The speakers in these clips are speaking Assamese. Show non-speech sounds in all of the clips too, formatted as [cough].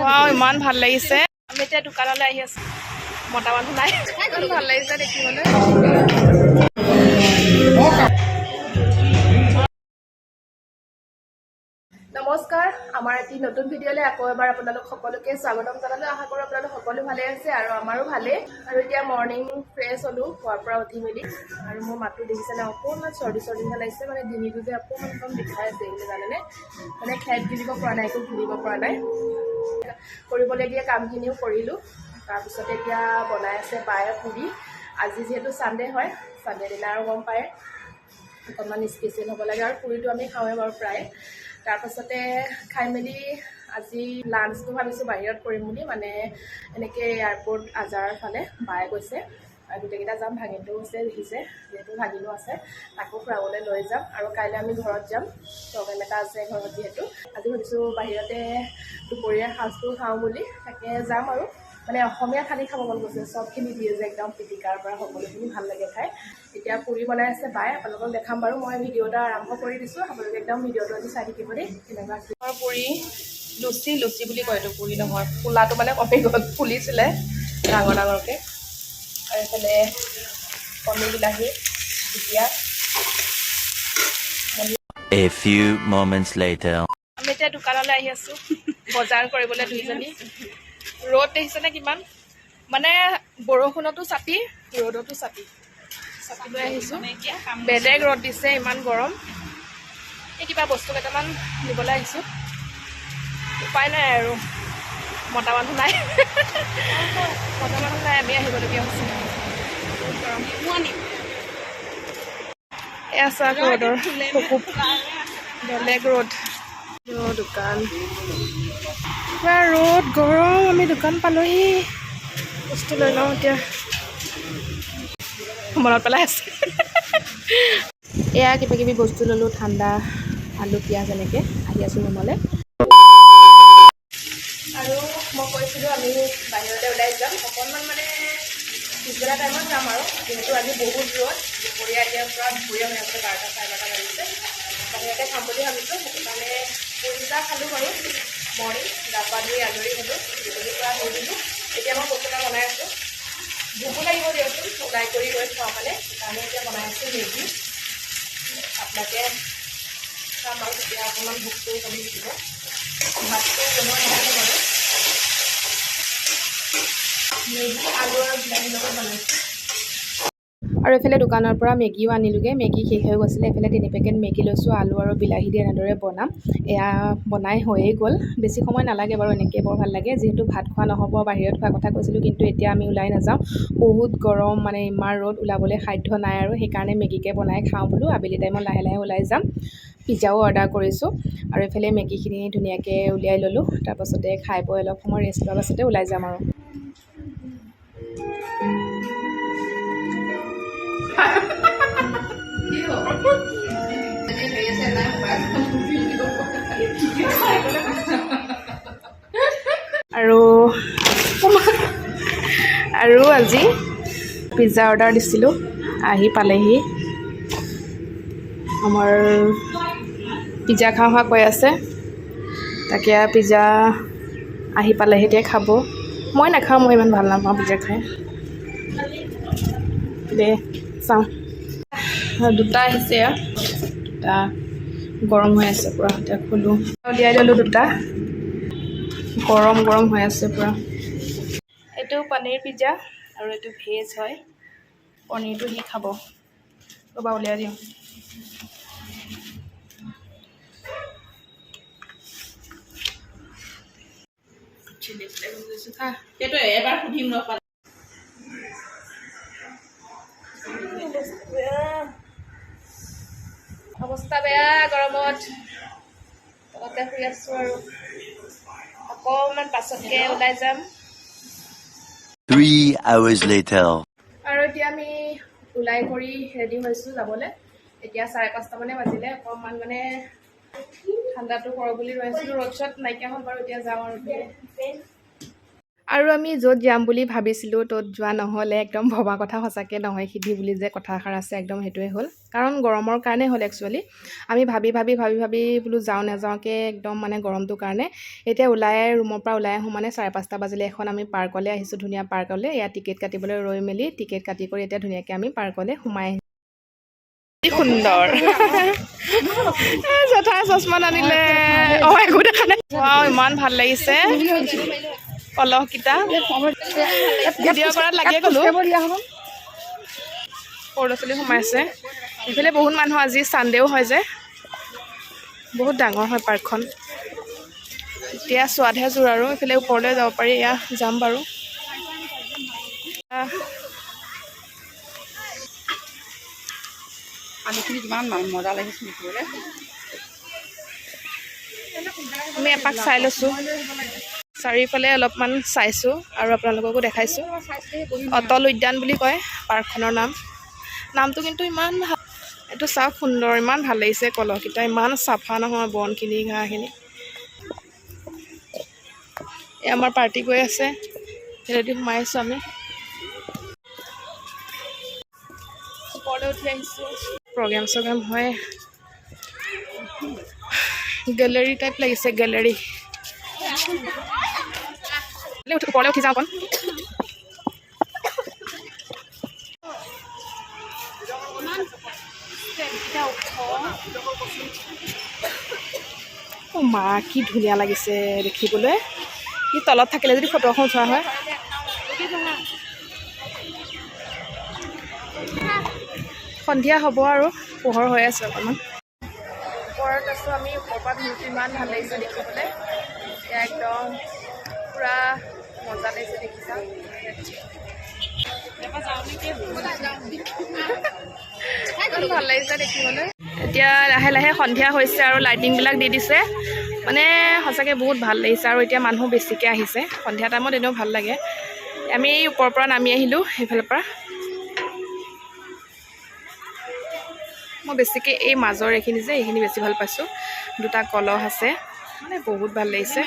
ৱাও ইমান ভাল লাগিছে। আমি এতিয়া দোকানলৈ আহি আছো। মতা মানুহ নাই। ভাল লাগিছে দেখিবলৈ। নমস্কাৰ আমাৰ এটি নতুন ভিডিঅ'লৈ আকৌ এবাৰ আপোনালোক সকলোকে স্বাগতম জনালোঁ। আশা কৰোঁ আপোনালোক সকলো ভালে আছে আৰু আমাৰো ভালেই। আৰু এতিয়া মৰ্ণিং ফ্ৰেছ হ'লোঁ খোৱাৰ পৰা উঠি মেলি। আৰু মোৰ মাতটো দেখিছেনে অকণমান চৰ্দি চৰ্দি নিচিনা লাগিছে। মানে ডিঙিটো যে অকণমান অকণমান বিষাই আছে এইখিনি জানেনে? মানে খেত গিলিব পৰা নাই একো ঘূৰিব পৰা নাই। কৰিবলগীয়া কামখিনিও কৰিলোঁ। তাৰপিছতে এতিয়া বনাই আছে বায়ে পুৰি। আজি যিহেতু ছানডে হয় ছানডে দিনা আৰু গম পায়। অকণমান স্পেচিয়েল হ'ব লাগে আৰু পুৰিটো আমি খাওঁৱে বাৰু প্ৰায়। তাৰপাছতে খাই মেলি আজি লাঞ্চটো ভাবিছোঁ বাহিৰত কৰিম বুলি। মানে এনেকৈ এয়াৰপৰ্ট আজাৰৰ ফালে বায়ে গৈছে গোটেইকেইটা যাম ভাগিনটো হৈছে দেখিছে যিহেতু ভাগিনো আছে তাকো ফুৰাবলৈ লৈ যাম আৰু কাইলৈ আমি ঘৰত যাম প্ৰগ্ৰেম এটা আছে ঘৰত যিহেতু। আজি ভাবিছোঁ বাহিৰতে দুপৰীয়াৰ সাজটো খাওঁ বুলি তাকে যাম আৰু। মানে অসমীয়া থালি খাব মন গৈছে চবখিনি দিয়ে যে একদম পিটিকাৰ পৰা সকলোখিনি ভাল লাগে খাই। এতিয়া পুৰি বনাই আছে বাই আপোনালোকক দেখাম বাৰু মই ভিডিঅ' এটা আৰম্ভ কৰি দিছোঁ আপোনালোকে একদম ভিডিঅ'টো আজি চাই থাকিব দেই কেনেকুৱা পুৰি লুচি লুচি বুলি কয় এইটো পুৰি নহয় ফুলাটো মানে কমি গ'ল ফুলিছিলে ডাঙৰ ডাঙৰকৈ। আৰু এইফালে কণী বিলাহী এতিয়া। A few moments later. আমি এতিয়া দোকানলৈ আহি আছোঁ বজাৰ কৰিবলৈ দুইজনী। ৰ'দ দেখিছেনে কিমান? মানে বৰষুণতো ছাতি ৰ'দতো ছাতি। ছাতি লৈ আহিছোঁ। বেলেগ ৰ'দ দিছে ইমান গৰম। এই কিবা বস্তু কেইটামান নিবলৈ আহিছোঁ। উপায় নাই আৰু। মতা মানুহ নাই। মতা মানুহ নাই আমি আহিবলগীয়া হৈছে। এয়া চাওক ৰ'দৰ বেলেগ ৰ'দ। দোকান। পুৰা ৰ'দ গৰম আমি দোকান পালোহি। বস্তু লৈ লওঁ এতিয়া। মনত পেলাই আছে। এয়া কিবা কিবি বস্তু ল'লোঁ ঠাণ্ডা আলু পিঁয়াজ এনেকৈ আহি আছোঁ ৰুমলৈ আৰু মই কৈছিলোঁ আমি বাহিৰলৈ ওলাই যাম। অকণমান মানে পিছবেলা টাইমত যাম আৰু। যিহেতু আজি বহুত ৰ'দ দুপৰীয়া এতিয়া পূৰা দুপৰীয়া হৈ আছে বাৰটা চাৰে বাৰটা বাজিছে। বাহিৰতে খাম বুলি ভাবিছোঁ সেইটো কাৰণে পুৰি চাহ খালোঁ বাৰু। মৰ্ণিং গা পা ধুই আজৰি হ'লোঁ গধূলি পৰা হৈ দিলোঁ। এতিয়া মই বস্তু বনাই আছোঁ। ভোকো লাগিব দিয়কচোন ওলাই কৰি গৈ খোৱা মানে। সেইকাৰণে এতিয়া বনাই আছোঁ মেগী। আপোনালোকে খাম আৰু তেতিয়া অকণমান ভোকটো কমি থাকিব। ভাতটো বনোৱা নহ'ব বাৰু আৰু এইফালে দোকানৰ পৰা মেগীও আনিলোগৈ। মেগী শেষ হৈ গৈছিলে। এইফালে তিনি পেকেট মেগী লৈছোঁ আলু আৰু বিলাহী দি এনেদৰে বনাম। এয়া বনাই হৈয়ে গ'ল। বেছি সময় নালাগে বাৰু এনেকৈ বৰ ভাল লাগে। যিহেতু ভাত খোৱা নহ'ব বাহিৰত খোৱাৰ কথা কৈছিলোঁ কিন্তু এতিয়া আমি ওলাই নাযাওঁ। বহুত গৰম মানে ইমান ৰ'দ ওলাবলৈ সাধ্য নাই আৰু। সেইকাৰণে মেগীকে বনাই খাওঁ বোলো। আবেলি টাইমত লাহে লাহে ওলাই যাম। পিজ্জাও অৰ্ডাৰ কৰিছোঁ। আৰু এইফালে মেগীখিনি ধুনীয়াকৈ উলিয়াই ল'লোঁ। তাৰপাছতে খাই বৈ অলপ সময় ৰেষ্ট লোৱাৰ পাছতে ওলাই যাম আৰু। আৰু আৰু আজি পিজ্জা অৰ্ডাৰ দিছিলোঁ আহি পালেহি। আমাৰ পিজ্জা খাওঁ খোৱা কৈ আছে। তাকে পিজ্জা আহি পালেহি এতিয়া খাব। মই নাখাওঁ মই ইমান ভাল নাপাওঁ পিজ্জা খাই। দে, চাওঁ। দুটা আহিছে দুটা গৰম হৈ আছে পূৰা, এতিয়া খোলোঁ। উলিয়াই ল'লোঁ দুটা। গৰম গৰম হৈ আছে পূৰা। এইটো পনীৰ পিজ্জা আৰু এইটো ভেজ হয়। পনীৰটো সি খাব। ৰ'বা, উলিয়াই দিওঁ। সেইটো এবাৰ সুধিম ৰখা পাছতকৈ ওলাই যাম Three hours later. আৰু এতিয়া আমি ওলাই কৰি ৰেডি হৈছোঁ যাবলৈ। এতিয়া চাৰে পাঁচটামানে বাজিলে অকণমান মানে ঠাণ্ডাটো পৰক বুলি ৰৈ আছিলোঁ ৰ'দ চদ নাইকিয়া হ'ল বাৰু এতিয়া যাওঁ আৰু। আৰু আমি য'ত যাম বুলি ভাবিছিলোঁ ত'ত যোৱা নহ'লে একদম ভবা কথা সঁচাকৈ নহয় সিদ্ধি বুলি যে কথা এষাৰ আছে একদম সেইটোৱে হ'ল। কাৰণ গৰমৰ কাৰণে হ'ল একচুৱেলি আমি ভাবি ভাবি ভাবি ভাবি বোলো যাওঁ নাযাওঁকৈ একদম মানে গৰমটোৰ কাৰণে। এতিয়া ওলাই ৰুমৰ পৰা ওলাই আহোঁ মানে চাৰে পাঁচটা বাজিলে। এখন আমি পাৰ্কলৈ আহিছোঁ ধুনীয়া পাৰ্কলৈ। ইয়াত টিকেট কাটিবলৈ ৰৈ মেলি টিকেট কাটি কৰি এতিয়া ধুনীয়াকৈ আমি পাৰ্কলৈ সোমাই আহিছোঁ। সুন্দৰ। জেঠাই নানিলে। অঁ একো দেখা নাই। ইমান ভাল লাগিছে। কলহকেইটা ভিডিঅ' কৰাত লাগিয়ে গ'লো। সৰু ল'ৰা ছোৱালী সোমাইছে। এইফালে বহুত মানুহ আজি ছানডেও হয় যে। বহুত ডাঙৰ হয় পাৰ্কখন। এতিয়া চোৱাতহে জোৰ আৰু এইফালে ওপৰলৈ যাব পাৰি এয়া যাম বাৰু। পানীখিনি কিমান মজা লাগিছে আমি এপাক চাই লৈছোঁ। চাৰিওফালে অলপমান চাইছোঁ আৰু আপোনালোককো দেখাইছোঁ। অটল উদ্যান বুলি কয় পাৰ্কখনৰ নাম। নামটো কিন্তু ইমান এইটো চাওক সুন্দৰ ইমান ভাল লাগিছে কলহকেইটা ইমান চাফা নহয় বনখিনি ঘাঁহখিনি। এই আমাৰ পাৰ্টি গৈ আছে। সেইদি সোমাই আহিছোঁ আমি। ওপৰলৈ উঠি আহিছোঁ। প্ৰগ্ৰেম চগ্ৰেম হয়। গেলেৰী টাইপ লাগিছে গেলেৰী। উঠি ওপৰলৈ উঠি যাওঁ অকণ অ' মা কি ধুনীয়া লাগিছে দেখিবলৈ। ই তলত থাকিলে যদি ফটো এখন উঠোৱা হয়। সন্ধিয়া হ'ব আৰু পোহৰ হৈ আছে অকণমান। ওপৰত আছোঁ আমি ওপৰৰ পৰা ভিউটো ইমান ভাল লাগিছে দেখিবলৈ। এতিয়া একদম পূৰা মজা লাগিছে দেখিছা। ভাল লাগিছে দেখিবলৈ। এতিয়া লাহে লাহে সন্ধিয়া হৈছে আৰু লাইটিংবিলাক দি দিছে। মানে সঁচাকৈ বহুত ভাল লাগিছে আৰু এতিয়া মানুহ বেছিকৈ আহিছে। সন্ধিয়া টাইমত এনেও ভাল লাগে। আমি ওপৰৰ পৰা নামি আহিলোঁ সেইফালৰ পৰা। মই বেছিকৈ এই মাজৰ এইখিনি যে এইখিনি বেছি ভাল পাইছোঁ। দুটা কলহ আছে। মানে বহুত ভাল লাগিছে।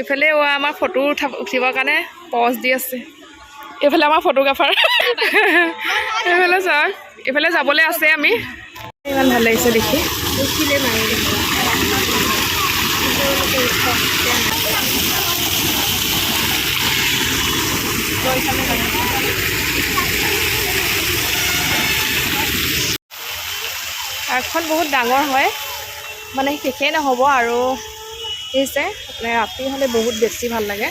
এইফালে আমাৰ ফটো উঠা উঠিবৰ কাৰণে পজ দি আছে। এইফালে আমাৰ ফটোগ্ৰাফাৰ এইফালে চাওক এইফালে যাবলৈ আছে আমি। ইমান ভাল লাগিছে দেখি। পাৰ্কখন বহুত ডাঙৰ হয়। মানে শেষেই নহ'ব আৰু হৈছে মানে ৰাতি হ'লে বহুত বেছি ভাল লাগে।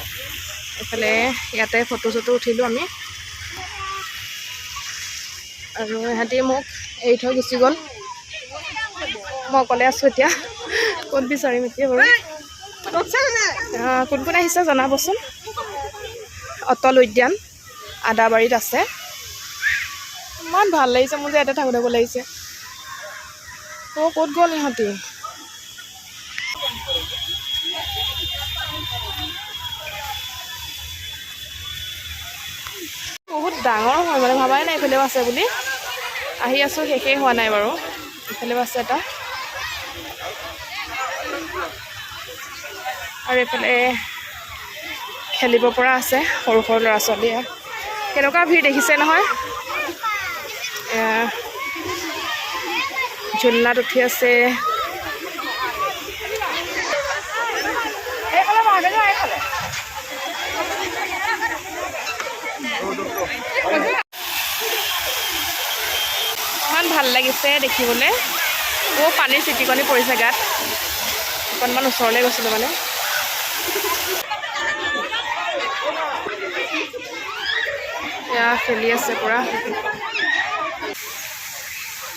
এইফালে ইয়াতে ফটো চটো উঠিলোঁ আমি। আৰু ইহঁতি মোক এৰি থৈ গুচি গ'ল। মই অকলে আছোঁ এতিয়া। ক'ত বিচাৰিম এতিয়া বাৰু? কোন কোন আহিছে জনাবচোন? অটল উদ্যান আদাবাৰীত আছে। ইমান ভাল লাগিছে মোৰ যে ইয়াতে থাকোঁ থাকোঁ লাগিছে অ' ক'ত গ'ল ইহঁতি? ডাঙৰ হয় মানে ভাবাই নাই এইফালেও আছে বুলি। আহি আছোঁ শেষেই হোৱা নাই বাৰু। এইফালেও আছে এটা। আৰু এইফালে খেলিব পৰা আছে সৰু সৰু ল'ৰা ছোৱালীয়ে কেনেকুৱা ভিৰ দেখিছে নহয়? ঝুলনাত উঠি আছে। ইমান ভাল লাগিছে দেখিবলৈ। অ' পানীৰ চিটিকনি পৰিছে গাত। অকণমান ওচৰলৈ গৈছিলোঁ মানে। এয়া খেলি আছে পূৰা।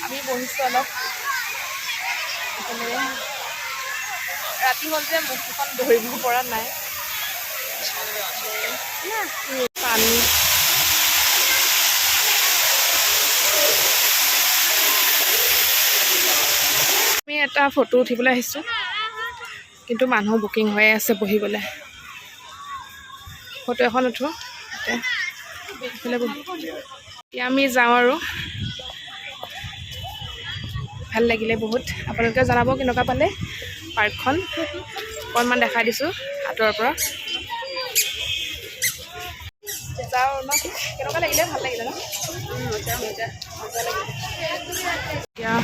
আমি বহিছোঁ অলপ। ৰাতি হ'ল যে মুখখন ধৰিব পৰা নাই। পানী। এটা ফটো উঠিবলৈ আহিছোঁ। কিন্তু মানুহ বুকিং হৈ আছে বহিবলৈ। ফটো এখন উঠো এতিয়া আমি যাওঁ আৰু। ভাল লাগিলে বহুত। আপোনালোকে জনাব কেনেকুৱা পালে পাৰ্কখন। অকণমান দেখাই দিছোঁ আঁতৰৰ পৰা। যাওঁ ন। কেনেকুৱা লাগিলে? ভাল লাগিলে ন? এতিয়া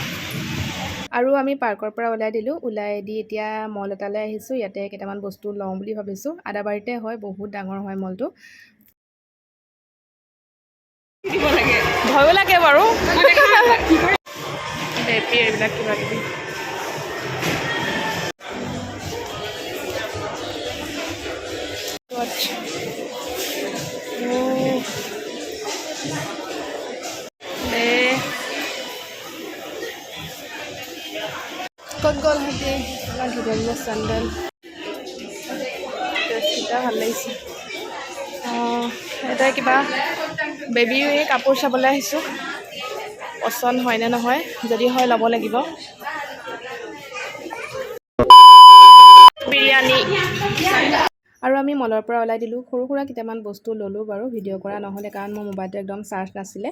আৰু আমি পাৰ্কৰ পৰা ওলাই দিলোঁ। ওলাই দি এতিয়া মল এটালৈ আহিছোঁ। ইয়াতে কেইটামান বস্তু লওঁ বুলি ভাবিছোঁ। আদাবাৰীতে হয় বহুত ডাঙৰ হয় মলটো। ভয়ো লাগে বাৰু। এইবিলাক কিবা কিবি। গ'ল সিহঁতি ইমান ধুনীয়া ধুনীয়া চেণ্ডেল ড্ৰেছকেইটা ভাল লাগিছে। অঁ এতিয়া কিবা বেবীৰ এই কাপোৰ চাবলৈ আহিছোঁ। পচন্দ হয় নে নহয় যদি হয় ল'ব লাগিব। বিৰিয়ানী। আৰু আমি মলৰ পৰা ওলাই দিলোঁ। সৰু সুৰা কেইটামান বস্তু ল'লোঁ বাৰু ভিডিঅ' কৰা নহ'লে কাৰণ মোৰ মোবাইলটো একদম চাৰ্জ নাছিলে।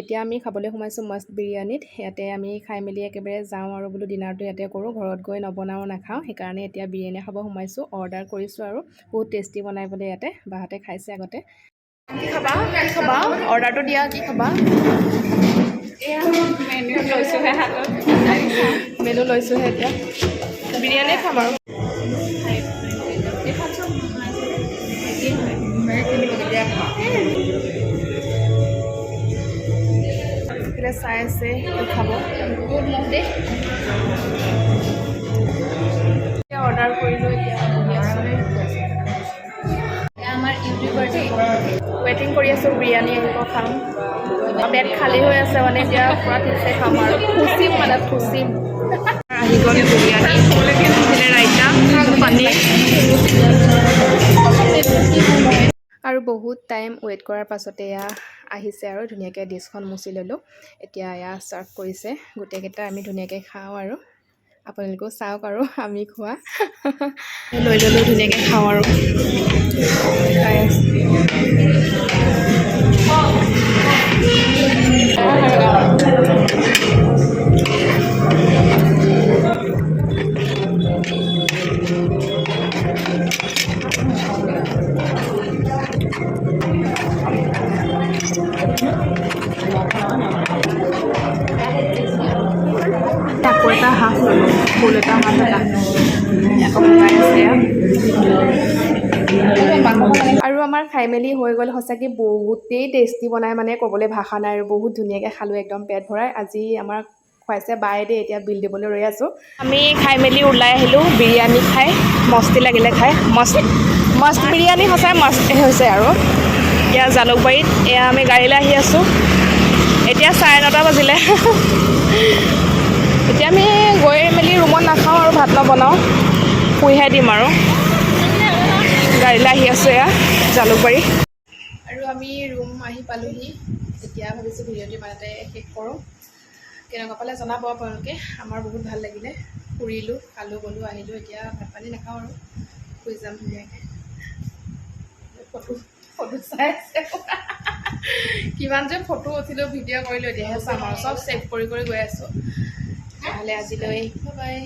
এতিয়া আমি খাবলৈ সোমাইছোঁ মষ্ট বিৰিয়ানীত। ইয়াতে আমি খাই মেলি একেবাৰে যাওঁ আৰু বোলো ডিনাৰটো ইয়াতে কৰোঁ। ঘৰত গৈ নবনাওঁ নাখাওঁ। সেইকাৰণে এতিয়া বিৰিয়ানী খাব সোমাইছোঁ। অৰ্ডাৰ কৰিছোঁ আৰু বহুত টেষ্টি বনাই বোলে ইয়াতে। বাহঁতে খাইছে আগতে। কি খাবা? কি খাবা? অৰ্ডাৰটো দিয়া কি খাবা? মেনু লৈছোঁহে হাতত। মেনু লৈছোঁহে এতিয়া। বিৰিয়ানী খাম আৰু। চাই আছে খাব। এতিয়া অৰ্ডাৰ কৰিলোঁ এতিয়া বহি আছোঁ। আমাৰ ইউটিউবাৰ দেই ৱেইটিং কৰি আছোঁ বিৰিয়ানী আহিব খাম। পেট খালী হৈ আছে মানে এতিয়া পূৰা ঠিকছে খাম আৰু। খুচিম মানে খুচিম। আহি গ'ল বিৰিয়ানী। ৰাইতা পানীৰ বহুত টাইম ৱেইট কৰাৰ পাছতে এয়া আহিছে আৰু ধুনীয়াকৈ ডিছখন মুচি ল'লোঁ। এতিয়া এয়া ছাৰ্ভ কৰিছে। গোটেইকেইটা আমি ধুনীয়াকৈ খাওঁ আৰু। আপোনালোকেও চাওক আৰু আমি খোৱা। লৈ ল'লোঁ ধুনীয়াকৈ খাওঁ আৰু। খাই সঁচাকৈ বহুতেই টেষ্টি বনাই মানে ক'বলৈ ভাষা নাই আৰু বহুত ধুনীয়াকৈ খালোঁ একদম পেট ভৰাই। আজি আমাৰ খুৱাইছে বাই দেই এতিয়া বিল দিবলৈ ৰৈ আছোঁ। আমি খাই মেলি ওলাই আহিলোঁ বিৰিয়ানী খাই মস্তি লাগিলে খাই। মস্ত মস্ত বিৰিয়ানী সঁচাই মস্ত হৈছে আৰু। এতিয়া জালুকবাৰীত এয়া আমি গাড়ীলৈ আহি আছোঁ। এতিয়া চাৰে নটা বাজিলে। [laughs] এতিয়া আমি গৈ মেলি ৰুমত নাখাওঁ আৰু ভাত নবনাওঁ। শুইহে দিম আৰু। গাড়ীলৈ আহি আছোঁ এয়া জালুকবাৰী। আৰু আমি ৰুম আহি পালোহি। এতিয়া ভাবিছোঁ ভিডিঅ'টো ইমানতে শেষ কৰোঁ। কেনেকুৱা পালে জনাব আপোনালোকে। আমাৰ বহুত ভাল লাগিলে। ফুৰিলোঁ খালোঁ গ'লোঁ আহিলোঁ। এতিয়া ভাত পানী নাখাওঁ আৰু। শুই যাম ধুনীয়াকৈ। ফটো ফটো চাই আছে। কিমান যে ফটো উঠিলোঁ ভিডিঅ' কৰিলোঁ। এতিয়াহে চাম আৰু। চব ছেভ কৰি কৰি গৈ আছোঁ। নহ'লে আজিলৈ। বাই